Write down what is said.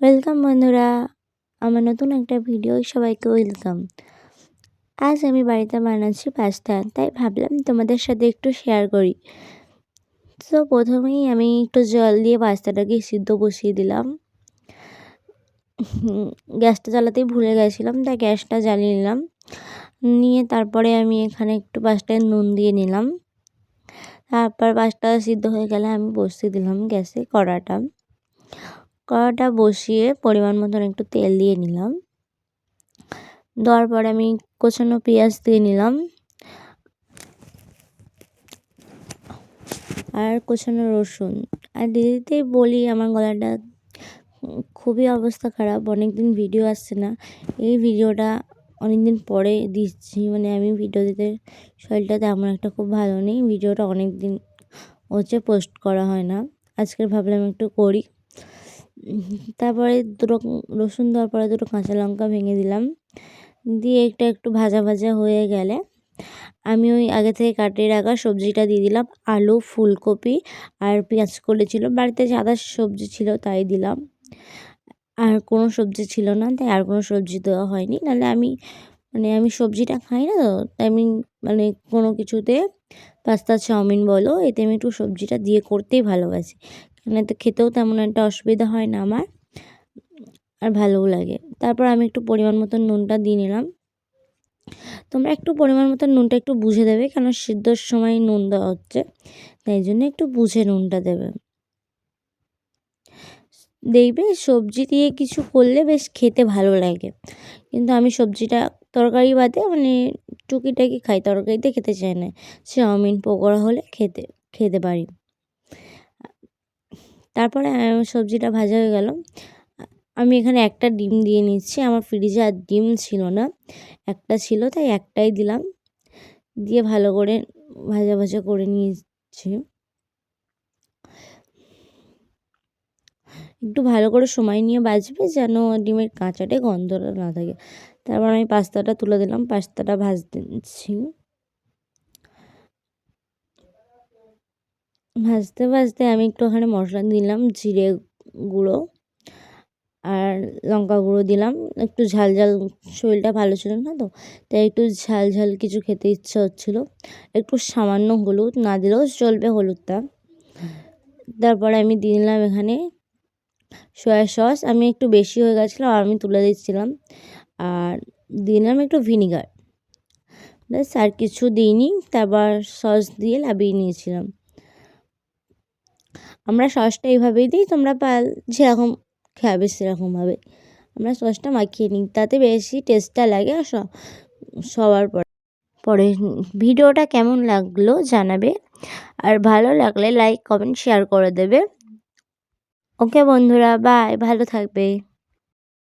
Welcome বন্ধুরা, আমার নতুন একটা ভিডিও সবাইকে ওয়েলকাম। আজ আমি বাড়িতে বানাচ্ছি পাস্তা, তাই ভাবলাম তোমাদের সাথে একটু শেয়ার করি। তো প্রথমেই আমি একটু জল দিয়ে পাস্তাটাকে সিদ্ধ বসিয়ে দিলাম। গ্যাসটা জ্বালাতেই ভুলে গেছিলাম, তাই গ্যাসটা জ্বালিয়ে নিলাম। নিয়ে তারপরে আমি এখানে একটু পাস্তায় নুন দিয়ে নিলাম। তারপর পাস্তা সিদ্ধ হয়ে গেলে আমি বসিয়ে দিলাম গ্যাসে কড়াটা। কড়াটা বসিয়ে পরিমাণ মতন একটু তেল দিয়ে নিলাম। দেওয়ার পরে আমি কোচানো পেঁয়াজ দিয়ে নিলাম। আর কোচানো রসুন। আর দিদিতেই বলি, আমার গলাটা খুবই অবস্থা খারাপ অনেক দিন ভিডিও আসছে না। এই ভিডিওটা অনেক দিন পরে দিচ্ছি মানে আমি ভিডিও দিতে শরীরটা তেমন একটা খুব ভালো নেই। ভিডিওটা অনেক দিন হচ্ছে পোস্ট করা হয় না। আজকের ভাবলাম একটু করি। তারপরে দুটো রসুন দেওয়ার পরে দুটো কাঁচা লঙ্কা ভেঙে দিলাম। দিয়ে একটা একটু ভাজা ভাজা হয়ে গেলে আমি ওই আগে থেকে কাটিয়ে রাখা সবজিটা দিয়ে দিলাম আলু, ফুলকপি আর পেঁয়াজ করেছিল। বাড়িতে সাদা সবজি ছিল তাই দিলাম। আর কোনো সবজি ছিল না, তাই আর কোনো সবজি দেওয়া হয়নি। নাহলে আমি মানে আমি সবজিটা খাই না তো, তাই আমি মানে কোনো কিছুতে পাস্তা চাউমিন বলো, এতে আমি একটু সবজিটা দিয়ে করতেই ভালোবাসি। মানে তো খেতেও তেমন একটা অসুবিধা হয় না আমার, আর ভালোও লাগে। তারপর আমি একটু পরিমাণ মতন নুনটা দিয়ে নিলাম। তোমরা একটু পরিমাণ মতন নুনটা একটু বুঝে দেবে কেন সিদ্ধর সময় নুন দেওয়া হচ্ছে, তাই জন্য একটু বুঝে নুনটা দেবে। দেখবে সবজি দিয়ে কিছু করলে বেশ খেতে ভালো লাগে। কিন্তু আমি সবজিটা তরকারি বাদে মানে টুকিটাকি খাই, তরকারিতে খেতে চাই না। চাউমিন, পকোড়া হলে খেতে খেতে পারি। তারপরে সবজিটা ভাজা হয়ে গেল। আমি এখানে একটা ডিম দিয়ে নিচ্ছি। আমার ফ্রিজে আর ডিম ছিল না। একটা ছিল, তাই একটাই দিলাম। দিয়ে ভালো করে ভাজা ভাজা করে নিয়েছি। একটু ভালো করে সময় নিয়ে বাজবে যেন ডিমের কাঁচাটে গন্ধটা না থাকে। তারপর আমি পাস্তাটা তুলে দিলাম, পাস্তাটা ভাজতেছি ভাজতে ভাজতে আমি একটু ওখানে মশলা দিলাম, জিরে গুঁড়ো আর লঙ্কা গুঁড়ো দিলাম। একটু ঝাল ঝাল, শরীরটা ভালো ছিল না তো, তাই একটু ঝাল ঝাল কিছু খেতে ইচ্ছা হচ্ছিল। একটু সামান্য হলুদ না দিলেও চলবে হলুদটা। তারপরে আমি দিলাম এখানে সয়া সস আমি একটু বেশি হয়ে গেছিল আর আমি তুলে দিচ্ছিলাম। আর দিলাম একটু ভিনিগার ব্যাস, আর কিছু দিইনি, তারপর সস দিয়ে লাবিয়ে নিয়েছিলাম। আমরা সসটা এইভাবেই দিই, তোমরা পাল যেরকম খাবে সেরকমভাবে। আমরা সসটা মাখিয়ে নিই, তাতে বেশি টেস্টটা লাগে আর সবার পরে পরে ভিডিওটা কেমন লাগল জানাবে। আর ভালো লাগলে লাইক কমেন্ট শেয়ার করে দেবে। ওকে বন্ধুরা বাই ভালো থাকবে।